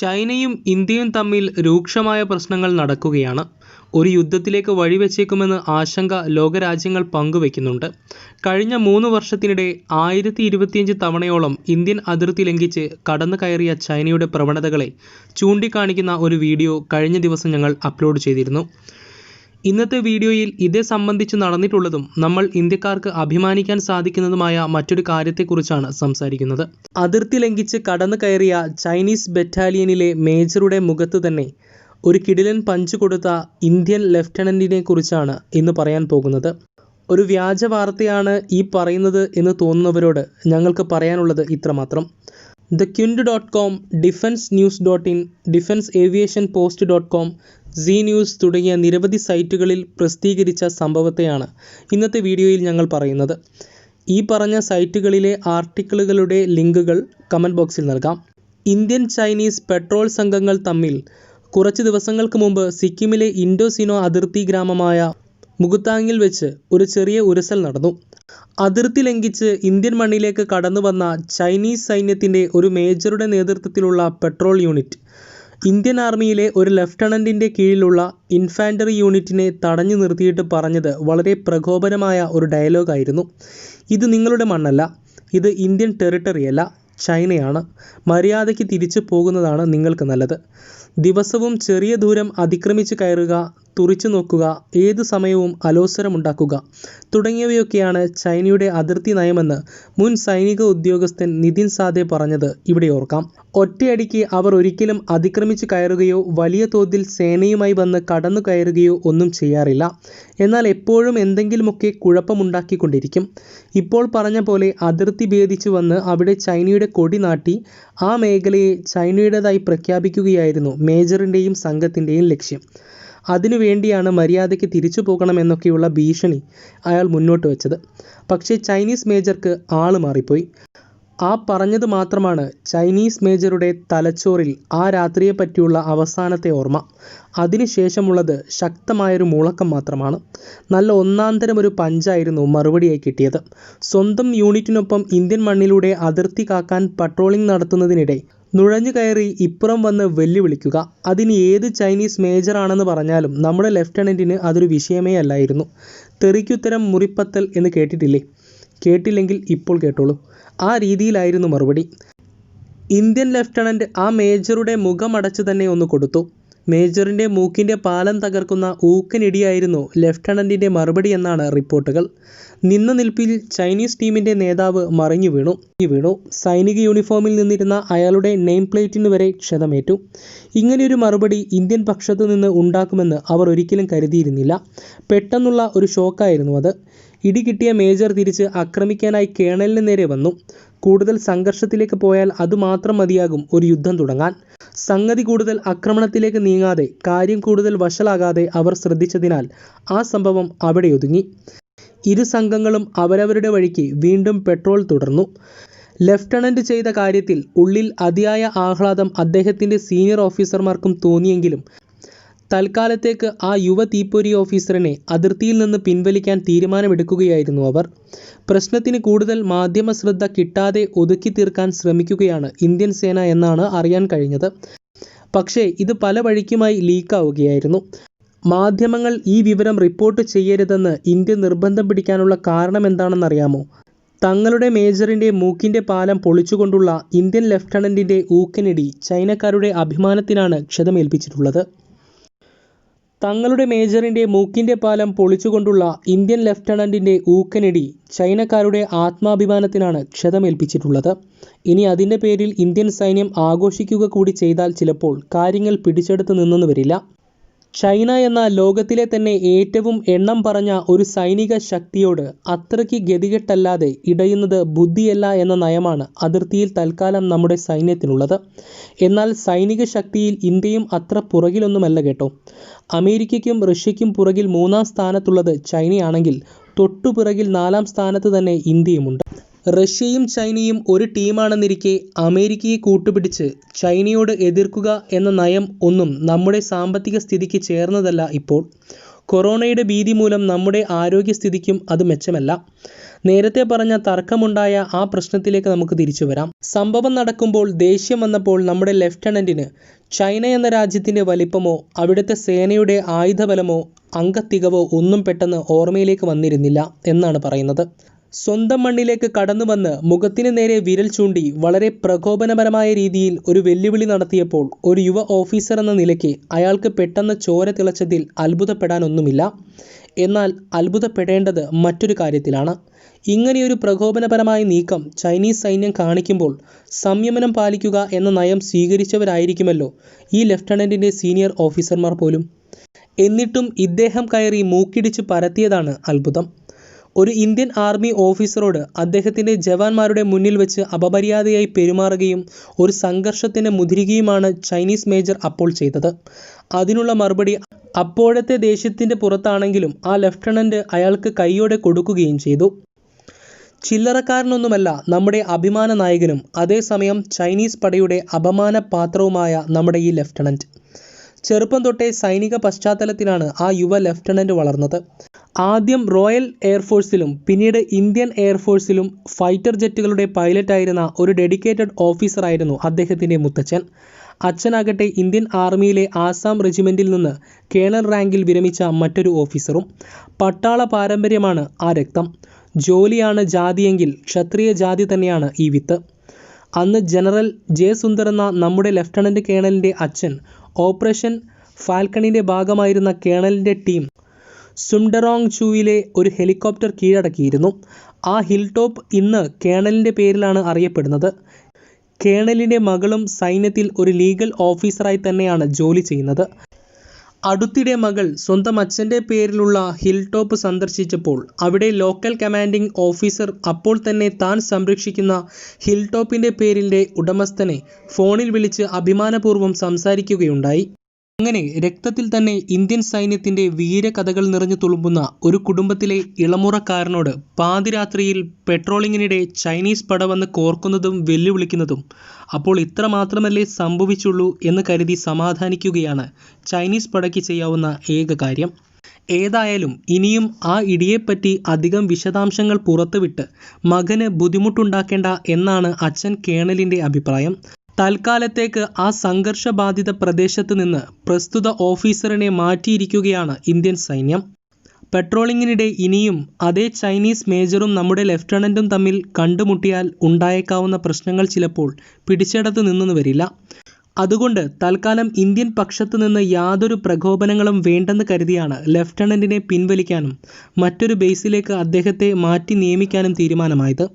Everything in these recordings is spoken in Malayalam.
ചൈനയും ഇന്ത്യയും തമ്മിൽ രൂക്ഷമായ പ്രശ്നങ്ങൾ നടക്കുകയാണ്. ഒരു യുദ്ധത്തിലേക്ക് വഴിവെച്ചേക്കുമെന്ന് ആശങ്ക ലോകരാജ്യങ്ങൾ പങ്കുവെക്കുന്നുണ്ട്. കഴിഞ്ഞ മൂന്ന് വർഷത്തിനിടെ ആയിരത്തി ഇരുപത്തിയഞ്ച് തവണയോളം ഇന്ത്യൻ അതിർത്തി ലംഘിച്ച് കടന്നു കയറിയ ചൈനയുടെ പ്രവണതകളെ ചൂണ്ടിക്കാണിക്കുന്ന ഒരു വീഡിയോ കഴിഞ്ഞ ദിവസം ഞങ്ങൾ അപ്ലോഡ് ചെയ്തിരുന്നു. ഇന്നത്തെ വീഡിയോയിൽ ഇതേ സംബന്ധിച്ച് നടന്നിട്ടുള്ളതും നമ്മൾ ഇന്ത്യക്കാർക്ക് അഭിമാനിക്കാൻ സാധിക്കുന്നതുമായ മറ്റൊരു കാര്യത്തെക്കുറിച്ചാണ് സംസാരിക്കുന്നത്. അതിർത്തി ലംഘിച്ച് കടന്നു കയറിയ ചൈനീസ് ബറ്റാലിയനിലെ മേജറുടെ മുഖത്ത് തന്നെ ഒരു കിടിലൻ പഞ്ച് കൊടുത്ത ഇന്ത്യൻ ലെഫ്റ്റനന്റിനെ കുറിച്ചാണ് ഇന്ന് പറയാൻ പോകുന്നത്. ഒരു വ്യാജ വാർത്തയാണ് ഈ പറയുന്നത് എന്ന് തോന്നുന്നവരോട് ഞങ്ങൾക്ക് പറയാനുള്ളത് ഇത്രമാത്രം. The Quint dot com, Defence News dot in, Defence Aviation Post dot com, Zee News തുടങ്ങിയ നിരവധി സൈറ്റുകളിൽ പ്രസിദ്ധീകരിച്ച സംഭവത്തെയാണ് ഇന്നത്തെ വീഡിയോയിൽ ഞങ്ങൾ പറയുന്നത്. ഈ പറഞ്ഞ സൈറ്റുകളിലെ ആർട്ടിക്കിളുകളുടെ ലിങ്കുകൾ കമന്റ് ബോക്സിൽ നൽകാം. ഇന്ത്യൻ ചൈനീസ് പെട്രോൾ സംഘങ്ങൾ തമ്മിൽ കുറച്ച് ദിവസങ്ങൾക്ക് മുമ്പ് സിക്കിമിലെ ഇൻഡോ-സിനോ അതിർത്തി ഗ്രാമമായ മുകുതാങ്ങിൽ വെച്ച് ഒരു ചെറിയ ഉരസൽ നടന്നു. അതിർത്തി ലംഘിച്ച് ഇന്ത്യൻ മണ്ണിലേക്ക് കടന്നു വന്ന ചൈനീസ് സൈന്യത്തിന്റെ ഒരു മേജറുടെ നേതൃത്വത്തിലുള്ള പെട്രോൾ യൂണിറ്റ് ഇന്ത്യൻ ആർമിയിലെ ഒരു ലെഫ്റ്റനന്റിന്റെ കീഴിലുള്ള ഇൻഫാൻട്രി യൂണിറ്റിനെ തടഞ്ഞു നിർത്തിയിട്ട് പറഞ്ഞത് വളരെ പ്രകോപനമായ ഒരു ഡയലോഗായിരുന്നു. "ഇത് നിങ്ങളുടെ മണ്ണല്ല. ഇത് ഇന്ത്യൻ ടെറിട്ടറിയല്ല. ചൈനയാണ്. മര്യാദയ്ക്ക് തിരിച്ചു പോകുന്നതാണ് നിങ്ങൾക്ക് നല്ലത്. ദിവസവും ചെറിയ ദൂരം അതിക്രമിച്ച് കയറുക, തുറിച്ചു നോക്കുക ഏതു സമയവും അലോസരമുണ്ടാക്കുക തുടങ്ങിയവയൊക്കെയാണ് ചൈനയുടെ അതിർത്തി നയമെന്ന് മുൻ സൈനിക ഉദ്യോഗസ്ഥൻ നിതിൻ സാദെ പറഞ്ഞത് ഇവിടെ ഓർക്കാം. ഒറ്റയടിക്ക് അവർ ഒരിക്കലും അതിക്രമിച്ചു കയറുകയോ വലിയ തോതിൽ സേനയുമായി വന്ന് കടന്നു കയറുകയോ ഒന്നും ചെയ്യാറില്ല. എന്നാൽ എപ്പോഴും എന്തെങ്കിലുമൊക്കെ കുഴപ്പമുണ്ടാക്കിക്കൊണ്ടിരിക്കും. ഇപ്പോൾ പറഞ്ഞ പോലെ അതിർത്തി ഭേദിച്ചു വന്ന് അവിടെ ചൈനയുടെ കൊടി നാട്ടി ആ മേഖലയെ ചൈനയുടേതായി പ്രഖ്യാപിക്കുകയായിരുന്നു മേജറിന്റെയും സംഘത്തിന്റെയും ലക്ഷ്യം. അതിനുവേണ്ടിയാണ് മര്യാദയ്ക്ക് തിരിച്ചു പോകണമെന്നൊക്കെയുള്ള ഭീഷണി അയാൾ മുന്നോട്ട് വെച്ചത്. പക്ഷേ ചൈനീസ് മേജർക്ക് ആൾ മാറിപ്പോയി. ആ പറഞ്ഞത് മാത്രമാണ് ചൈനീസ് മേജറുടെ തലച്ചോറിൽ ആ രാത്രിയെപ്പറ്റിയുള്ള അവസാനത്തെ ഓർമ്മ. അതിനുശേഷമുള്ളത് ശക്തമായൊരു മൂളക്കം മാത്രമാണ്. നല്ല ഒന്നാന്തരം ഒരു പഞ്ചായിരുന്നു മറുപടിയായി കിട്ടിയത്. സ്വന്തം യൂണിറ്റിനൊപ്പം ഇന്ത്യൻ മണ്ണിലൂടെ അതിർത്തി കാക്കാൻ പട്രോളിംഗ് നടത്തുന്നതിനിടെ നുഴഞ്ഞു കയറി ഇപ്പുറം വന്ന് വെല്ലുവിളിക്കുക. അതിന് ഏത് ചൈനീസ് മേജറാണെന്ന് പറഞ്ഞാലും നമ്മുടെ ലെഫ്റ്റനന്റിന് അതൊരു വിഷയമേ അല്ലായിരുന്നു. തെറിക്കുത്തരം മുറിപ്പത്തൽ എന്ന് കേട്ടിട്ടില്ലേ? കേട്ടില്ലെങ്കിൽ ഇപ്പോൾ കേട്ടോളൂ. ആ രീതിയിലായിരുന്നു മറുപടി. ഇന്ത്യൻ ലെഫ്റ്റനന്റ് ആ മേജറുടെ മുഖമടച്ച് തന്നെ ഒന്ന് കൊടുത്തു. മേജറിന്റെ മൂക്കിന്റെ പാലം തകർക്കുന്ന ഊക്കനിടിയായിരുന്നു ലെഫ്റ്റനന്റിന്റെ മറുപടി എന്നാണ് റിപ്പോർട്ടുകൾ. നിന്ന നിൽപ്പിൽ ചൈനീസ് ടീമിന്റെ നേതാവ് മറിഞ്ഞു വീണു. വീണു സൈനിക യൂണിഫോമിൽ നിന്നിരുന്ന അയാളുടെ നെയിം പ്ലേറ്റിന് വരെ ക്ഷതമേറ്റു. ഇങ്ങനെയൊരു മറുപടി ഇന്ത്യൻ പക്ഷത്തു നിന്ന് ഉണ്ടാക്കുമെന്ന് അവർ ഒരിക്കലും കരുതിയിരുന്നില്ല. പെട്ടെന്നുള്ള ഒരു ഷോക്കായിരുന്നു അത്. ഇടി കിട്ടിയ മേജർ തിരിച്ച് ആക്രമിക്കാനായി കേണലിന് നേരെ വന്നു. കൂടുതൽ സംഘർഷത്തിലേക്ക് പോയാൽ അതുമാത്രം മതിയാകും ഒരു യുദ്ധം തുടങ്ങാൻ. സംഗതി കൂടുതൽ ആക്രമണത്തിലേക്ക് നീങ്ങാതെ കാര്യം കൂടുതൽ വഷളാകാതെ അവർ ശ്രദ്ധിച്ചതിനാൽ ആ സംഭവം അവിടെ ഒതുങ്ങി ഇരു സംഘങ്ങളും അവരവരുടെ വഴിക്ക് വീണ്ടും പെട്രോൾ തുടർന്നു. ലഫ്റ്റനന്റ് ചെയ്ത കാര്യത്തിൽ ഉള്ളിൽ അതിയായ ആഹ്ലാദം അദ്ദേഹത്തിന്റെ സീനിയർ ഓഫീസർമാർക്കും തോന്നിയെങ്കിലും തൽക്കാലത്തേക്ക് ആ യുവ തീപ്പൊരി ഓഫീസറിനെ അതിർത്തിയിൽ നിന്ന് പിൻവലിക്കാൻ തീരുമാനമെടുക്കുകയായിരുന്നു അവർ. പ്രശ്നത്തിന് കൂടുതൽ മാധ്യമ ശ്രദ്ധ കിട്ടാതെ ഒതുക്കി തീർക്കാൻ ശ്രമിക്കുകയാണ് ഇന്ത്യൻ സേന എന്നാണ് അറിയാൻ കഴിഞ്ഞത്. പക്ഷേ ഇത് പല വഴിക്കുമായി ലീക്കാവുകയായിരുന്നു. മാധ്യമങ്ങൾ ഈ വിവരം റിപ്പോർട്ട് ചെയ്യരുതെന്ന് ഇന്ത്യ നിർബന്ധം പിടിക്കാനുള്ള കാരണം എന്താണെന്നറിയാമോ തങ്ങളുടെ മേജറിന്റെ മൂക്കിന്റെ പാലം പൊളിച്ചുകൊണ്ടുള്ള ഇന്ത്യൻ ലെഫ്റ്റനന്റിന്റെ ഊക്കനിടി ചൈനക്കാരുടെ അഭിമാനത്തിനാണ് ക്ഷതമേൽപ്പിച്ചിട്ടുള്ളത്. തങ്ങളുടെ മേജറിന്റെ മൂക്കിന്റെ പാലം പൊളിച്ചുകൊണ്ടുള്ള ഇന്ത്യൻ ലെഫ്റ്റനന്റിന്റെ ഊക്കനടി ചൈനക്കാരുടെ ആത്മാഭിമാനത്തിനാണ് ക്ഷതമേൽപ്പിച്ചിട്ടുള്ളത്. ഇനി അതിന്റെ പേരിൽ ഇന്ത്യൻ സൈന്യം ആഘോഷിക്കുക കൂടി ചെയ്താൽ ചിലപ്പോൾ കാര്യങ്ങൾ പിടിച്ചെടുത്ത് നിന്നെന്ന് വരില്ല. ചൈന എന്ന ലോകത്തിലെ തന്നെ ഏറ്റവും എണ്ണം പറഞ്ഞ ഒരു സൈനിക ശക്തിയോട് അത്രയ്ക്ക് ഗതികെട്ടല്ലാതെ ഇടയുന്നത് ബുദ്ധിയല്ല എന്ന നയമാണ് അതിർത്തിയിൽ തൽക്കാലം നമ്മുടെ സൈന്യത്തിനുള്ളത്. എന്നാൽ സൈനിക ശക്തിയിൽ ഇന്ത്യയും അത്ര പുറകിലൊന്നുമല്ല കേട്ടോ. അമേരിക്കയ്ക്കും റഷ്യയ്ക്കും പുറകിൽ മൂന്നാം സ്ഥാനത്തുള്ളത് ചൈനയാണെങ്കിൽ തൊട്ടുപിറകിൽ നാലാം സ്ഥാനത്ത് തന്നെ ഇന്ത്യയുമുണ്ട്. റഷ്യയും ചൈനയും ഒരു ടീമാണെന്നിരിക്കെ അമേരിക്കയെ കൂട്ടുപിടിച്ച് ചൈനയോട് എതിർക്കുക എന്ന നയം ഒന്നും നമ്മുടെ സാമ്പത്തിക സ്ഥിതിക്ക് ചേർന്നതല്ല ഇപ്പോൾ. കൊറോണയുടെ ഭീതി മൂലം നമ്മുടെ ആരോഗ്യസ്ഥിതിക്കും അത് മെച്ചമല്ല. നേരത്തെ പറഞ്ഞ തർക്കമുണ്ടായ ആ പ്രശ്നത്തിലേക്ക് നമുക്ക് തിരിച്ചു വരാം സംഭവം നടക്കുമ്പോൾ ദേഷ്യം വന്നപ്പോൾ നമ്മുടെ ലെഫ്റ്റനന്റിന് ചൈന എന്ന രാജ്യത്തിന്റെ വലിപ്പമോ അവിടുത്തെ സേനയുടെ ആയുധബലമോ അംഗത്തികവോ ഒന്നും പെട്ടെന്ന് ഓർമ്മയിലേക്ക് വന്നിരുന്നില്ല എന്നാണ് പറയുന്നത് സ്വന്തം മണ്ണിലേക്ക് കടന്നു വന്ന് മുഖത്തിന് നേരെ വിരൽ ചൂണ്ടി വളരെ പ്രകോപനപരമായ രീതിയിൽ ഒരു വെല്ലുവിളി നടത്തിയപ്പോൾ ഒരു യുവ ഓഫീസർ എന്ന നിലയ്ക്ക് അയാൾക്ക് പെട്ടെന്ന് ചോര തിളച്ചതിൽ അത്ഭുതപ്പെടാനൊന്നുമില്ല. എന്നാൽ അത്ഭുതപ്പെടേണ്ടത് മറ്റൊരു കാര്യത്തിലാണ്. ഇങ്ങനെയൊരു പ്രകോപനപരമായ നീക്കം ചൈനീസ് സൈന്യം കാണിക്കുമ്പോൾ സംയമനം പാലിക്കുക എന്ന നയം സ്വീകരിച്ചവരായിരിക്കുമല്ലോ ഈ ലഫ്റ്റനന്റിന്റെ സീനിയർ ഓഫീസർമാർ പോലും. എന്നിട്ടും ഇദ്ദേഹം കയറി മൂക്കിടിച്ച് പരത്തിയതാണ് അത്ഭുതം. ഒരു ഇന്ത്യൻ ആർമി ഓഫീസറോട് അദ്ദേഹത്തിന്റെ ജവാന്മാരുടെ മുന്നിൽ വെച്ച് അപമര്യാദയായി പെരുമാറുകയും ഒരു സംഘർഷത്തിന് മുതിരുകയുമാണ് ചൈനീസ് മേജർ അപ്പോൾ ചെയ്തത്. അതിനുള്ള മറുപടി അപ്പോഴത്തെ ദേഷ്യത്തിന്റെ പുറത്താണെങ്കിലും ആ ലെഫ്റ്റനന്റ് അയാൾക്ക് കൈയോടെ കൊടുക്കുകയും ചെയ്തു. ചില്ലറക്കാരനൊന്നുമല്ല നമ്മുടെ അഭിമാന നായകനും അതേസമയം ചൈനീസ് പടയുടെ അപമാന പാത്രവുമായ നമ്മുടെ ഈ ലെഫ്റ്റനന്റ് ചെറുപ്പം തൊട്ടേ സൈനിക പശ്ചാത്തലത്തിലാണ് ആ യുവ ലഫ്റ്റനന്റ് വളർന്നത്. ആദ്യം റോയൽ എയർഫോഴ്സിലും പിന്നീട് ഇന്ത്യൻ എയർഫോഴ്സിലും ഫൈറ്റർ ജെറ്റുകളുടെ പൈലറ്റായിരുന്ന ഒരു ഡെഡിക്കേറ്റഡ് ഓഫീസറായിരുന്നു അദ്ദേഹത്തിന്റെ മുത്തച്ഛൻ. അച്ഛനാകട്ടെ ഇന്ത്യൻ ആർമിയിലെ ആസാം റെജിമെന്റിൽ നിന്ന് കേണൽ റാങ്കിൽ വിരമിച്ച മറ്റൊരു ഓഫീസറും. പട്ടാള പാരമ്പര്യമാണ് ആ രക്തം. ജോലിയാണ് ജാതിയെങ്കിൽ ക്ഷത്രിയ ജാതി തന്നെയാണ് ഈ വിത്ത്. അന്ന് ജനറൽ ജയസുന്ദർ എന്ന നമ്മുടെ ലഫ്റ്റനന്റ് കേണലിന്റെ അച്ഛൻ ഓപ്പറേഷൻ ഫാൽക്കണിന്റെ ഭാഗമായിരുന്ന കേണലിന്റെ ടീം സുംഡറോങ് ചൂയിലെ ഒരു ഹെലികോപ്റ്റർ കീഴടക്കിയിരുന്നു. ആ ഹിൽ ടോപ്പ് ഇന്ന് കേണലിന്റെ പേരിലാണ് അറിയപ്പെടുന്നത്. കേണലിന്റെ മകളും സൈന്യത്തിൽ ഒരു ലീഗൽ ഓഫീസറായി തന്നെയാണ് ജോലി ചെയ്യുന്നത്. അടുത്തിടെ മകൾ സ്വന്തം അച്ഛന്റെ പേരിലുള്ള ഹിൽ ടോപ്പ് സന്ദർശിച്ചപ്പോൾ അവിടെ ലോക്കൽ കമാൻഡിംഗ് ഓഫീസർ അപ്പോൾ തന്നെ താൻ സംരക്ഷിക്കുന്ന ഹിൽ ടോപ്പിന്റെ പേരിന്റെ ഉടമസ്ഥനെ ഫോണിൽ വിളിച്ച് അഭിമാനപൂർവം സംസാരിക്കുകയുണ്ടായി. അങ്ങനെ രക്തത്തിൽ തന്നെ ഇന്ത്യൻ സൈന്യത്തിന്റെ വീരകഥകൾ നിറഞ്ഞു തുളുമ്പുന്ന ഒരു കുടുംബത്തിലെ ഇളമുറക്കാരനോട് പാതിരാത്രിയിൽ പെട്രോളിങ്ങിനിടെ ചൈനീസ് പട വന്ന് കോർക്കുന്നതും വെല്ലുവിളിക്കുന്നതും അപ്പോൾ ഇത്ര മാത്രമല്ലേ സംഭവിച്ചുള്ളൂ എന്ന് കരുതി സമാധാനിക്കുകയാണ് ചൈനീസ് പടയ്ക്ക് ചെയ്യാവുന്ന ഏക കാര്യം. ഏതായാലും ഇനിയും ആ ഇടിയെപ്പറ്റി അധികം വിശദാംശങ്ങൾ പുറത്തുവിട്ട് മകന് ബുദ്ധിമുട്ടുണ്ടാക്കേണ്ട എന്നാണ് അച്ഛൻ കേണലിന്റെ അഭിപ്രായം. തൽക്കാലത്തേക്ക് ആ സംഘർഷബാധിത പ്രദേശത്ത് നിന്ന് പ്രസ്തുത ഓഫീസറിനെ മാറ്റിയിരിക്കുകയാണ് ഇന്ത്യൻ സൈന്യം. പെട്രോളിങ്ങിനിടെ ഇനിയും അതേ ചൈനീസ് മേജറും നമ്മുടെ ലെഫ്റ്റനന്റും തമ്മിൽ കണ്ടുമുട്ടിയാൽ ഉണ്ടായേക്കാവുന്ന പ്രശ്നങ്ങൾ ചിലപ്പോൾ പിടിച്ചെടുത്ത് നിന്നെന്ന് വരില്ല. അതുകൊണ്ട് തൽക്കാലം ഇന്ത്യൻ പക്ഷത്തു നിന്ന് യാതൊരു പ്രകോപനങ്ങളും വേണ്ടെന്ന് കരുതിയാണ് ലെഫ്റ്റനന്റിനെ പിൻവലിക്കാനും മറ്റൊരു ബേസിലേക്ക് അദ്ദേഹത്തെ മാറ്റി നിയമിക്കാനും തീരുമാനമായത്.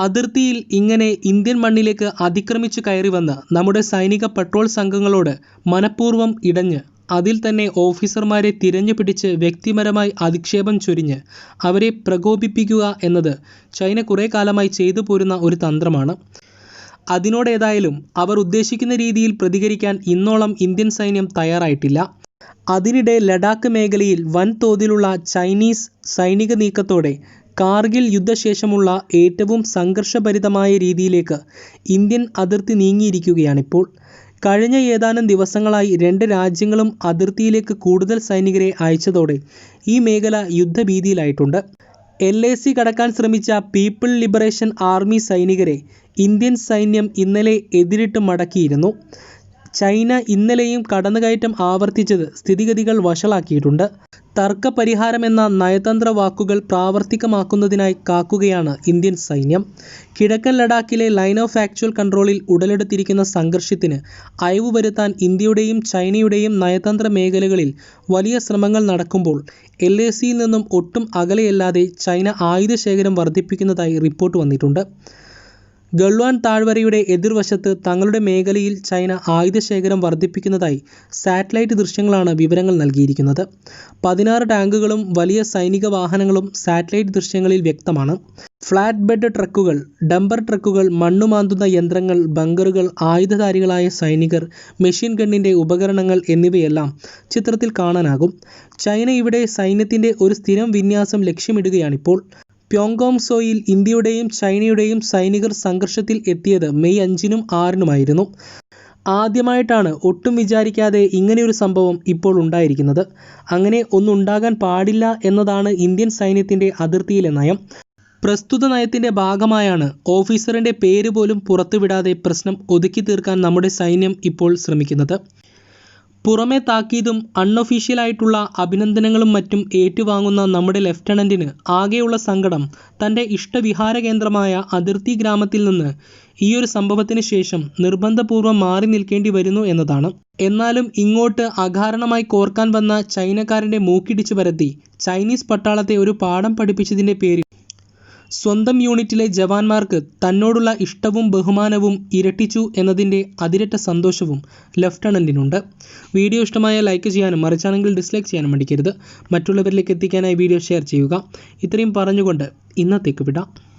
അതിർത്തിയിൽ ഇങ്ങനെ ഇന്ത്യൻ മണ്ണിലേക്ക് അതിക്രമിച്ചു കയറി വന്ന നമ്മുടെ സൈനിക പട്രോൾ സംഘങ്ങളോട് മനഃപൂർവം ഇടഞ്ഞ് അതിൽ തന്നെ ഓഫീസർമാരെ തിരഞ്ഞു പിടിച്ച് വ്യക്തിപരമായി അധിക്ഷേപം ചൊരിഞ്ഞ് അവരെ പ്രകോപിപ്പിക്കുക എന്നത് ചൈന കുറേ കാലമായി ചെയ്തു പോരുന്ന ഒരു തന്ത്രമാണ്. അതിനോടേതായാലും അവർ ഉദ്ദേശിക്കുന്ന രീതിയിൽ പ്രതികരിക്കാൻ ഇന്നോളം ഇന്ത്യൻ സൈന്യം തയ്യാറായിട്ടില്ല. അതിനിടെ ലഡാക്ക് മേഖലയിൽ വൻതോതിലുള്ള ചൈനീസ് സൈനിക നീക്കത്തോടെ കാർഗിൽ യുദ്ധശേഷമുള്ള ഏറ്റവും സംഘർഷഭരിതമായ രീതിയിലേക്ക് ഇന്ത്യൻ അതിർത്തി നീങ്ങിയിരിക്കുകയാണിപ്പോൾ. കഴിഞ്ഞ ഏതാനും ദിവസങ്ങളായി രണ്ട് രാജ്യങ്ങളും അതിർത്തിയിലേക്ക് കൂടുതൽ സൈനികരെ അയച്ചതോടെ ഈ മേഖല യുദ്ധഭീതിയിലായിട്ടുണ്ട്. എൽ എ സി കടക്കാൻ ശ്രമിച്ച പീപ്പിൾ ലിബറേഷൻ ആർമി സൈനികരെ ഇന്ത്യൻ സൈന്യം ഇന്നലെ എതിരിട്ട് മടക്കിയിരുന്നു. ചൈന ഇന്നലെയും കടന്നുകയറ്റം ആവർത്തിച്ചത് സ്ഥിതിഗതികൾ വഷളാക്കിയിട്ടുണ്ട്. തർക്കപരിഹാരമെന്ന നയതന്ത്ര വാക്കുകൾ പ്രാവർത്തികമാക്കുന്നതിനായി കാക്കുകയാണ് ഇന്ത്യൻ സൈന്യം. കിഴക്കൻ ലഡാക്കിലെ ലൈൻ ഓഫ് ആക്ച്വൽ കൺട്രോളിൽ ഉടലെടുത്തിരിക്കുന്ന സംഘർഷത്തിന് അയവ് വരുത്താൻ ഇന്ത്യയുടെയും ചൈനയുടെയും നയതന്ത്ര മേഖലകളിൽ വലിയ ശ്രമങ്ങൾ നടക്കുമ്പോൾ എൽ എ സിയിൽ നിന്നും ഒട്ടും അകലെയല്ലാതെ ചൈന ആയുധശേഖരം വർദ്ധിപ്പിക്കുന്നതായി റിപ്പോർട്ട് വന്നിട്ടുണ്ട്. ഗൾവാൻ താഴ്വരയുടെ എതിർവശത്ത് തങ്ങളുടെ മേഖലയിൽ ചൈന ആയുധശേഖരം വർദ്ധിപ്പിക്കുന്നതായി സാറ്റലൈറ്റ് ദൃശ്യങ്ങളാണ് വിവരങ്ങൾ നൽകിയിരിക്കുന്നത്. പതിനാറ് ടാങ്കുകളും വലിയ സൈനിക വാഹനങ്ങളും സാറ്റലൈറ്റ് ദൃശ്യങ്ങളിൽ വ്യക്തമാണ്. ഫ്ലാറ്റ് ബെഡ് ട്രക്കുകൾ ഡംബർ ട്രക്കുകൾ മണ്ണുമാന്തുന്ന യന്ത്രങ്ങൾ ബങ്കറുകൾ ആയുധധാരികളായ സൈനികർ മെഷീൻ ഗണ്ണിന്റെ ഉപകരണങ്ങൾ എന്നിവയെല്ലാം ചിത്രത്തിൽ കാണാനാകും. ചൈന ഇവിടെ സൈന്യത്തിന്റെ ഒരു സ്ഥിരം വിന്യാസം ലക്ഷ്യമിടുകയാണിപ്പോൾ. പ്യോങ്കോങ് സോയിൽ ഇന്ത്യയുടെയും ചൈനയുടെയും സൈനികർ സംഘർഷത്തിൽ എത്തിയത് മെയ് അഞ്ചിനും ആറിനുമായിരുന്നു. ആദ്യമായിട്ടാണ് ഒട്ടും വിചാരിക്കാതെ ഇങ്ങനെയൊരു സംഭവം ഇപ്പോൾ ഉണ്ടായിരിക്കുന്നത്. അങ്ങനെ ഒന്നുണ്ടാകാൻ പാടില്ല എന്നതാണ് ഇന്ത്യൻ സൈന്യത്തിന്റെ അതിർത്തിയിലെ നയം. പ്രസ്തുത നയത്തിന്റെ ഭാഗമായാണ് ഓഫീസറിന്റെ പേര് പോലും പുറത്തുവിടാതെ പ്രശ്നം ഒതുക്കി തീർക്കാൻ നമ്മുടെ സൈന്യം ഇപ്പോൾ ശ്രമിക്കുന്നത്. പുറമെ താക്കീതും അൺഒഫീഷ്യലായിട്ടുള്ള അഭിനന്ദനങ്ങളും മറ്റും ഏറ്റുവാങ്ങുന്ന നമ്മുടെ ലഫ്റ്റനന്റിന് ആകെയുള്ള സങ്കടം തന്റെ ഇഷ്ടവിഹാര കേന്ദ്രമായ അതിർത്തി ഗ്രാമത്തിൽ നിന്ന് ഈയൊരു സംഭവത്തിന് ശേഷം നിർബന്ധപൂർവം മാറി നിൽക്കേണ്ടി വരുന്നു എന്നതാണ്. എന്നാലും ഇങ്ങോട്ട് അകാരണമായി കോർക്കാൻ വന്ന ചൈനക്കാരന്റെ മൂക്കിടിച്ചു പരത്തി ചൈനീസ് പട്ടാളത്തെ ഒരു പാഠം പഠിപ്പിച്ചതിന്റെ പേരിൽ സ്വന്തം യൂണിറ്റിലെ ജവാന്മാർക്ക് തന്നോടുള്ള ഇഷ്ടവും ബഹുമാനവും ഇരട്ടിച്ചു എന്നതിന്റെ അതിരറ്റ സന്തോഷവും ലഫ്റ്റനന്റിനുണ്ട് വീഡിയോ ഇഷ്ടമായ ലൈക്ക് ചെയ്യാനും മറിച്ചാണെങ്കിൽ ഡിസ്ലൈക്ക് ചെയ്യാനും മടിക്കരുത്. മറ്റുള്ളവരിലേക്ക് എത്തിക്കാനായി വീഡിയോ ഷെയർ ചെയ്യുക. ഇത്രയും പറഞ്ഞുകൊണ്ട് ഇന്നത്തേക്ക് വിടാം.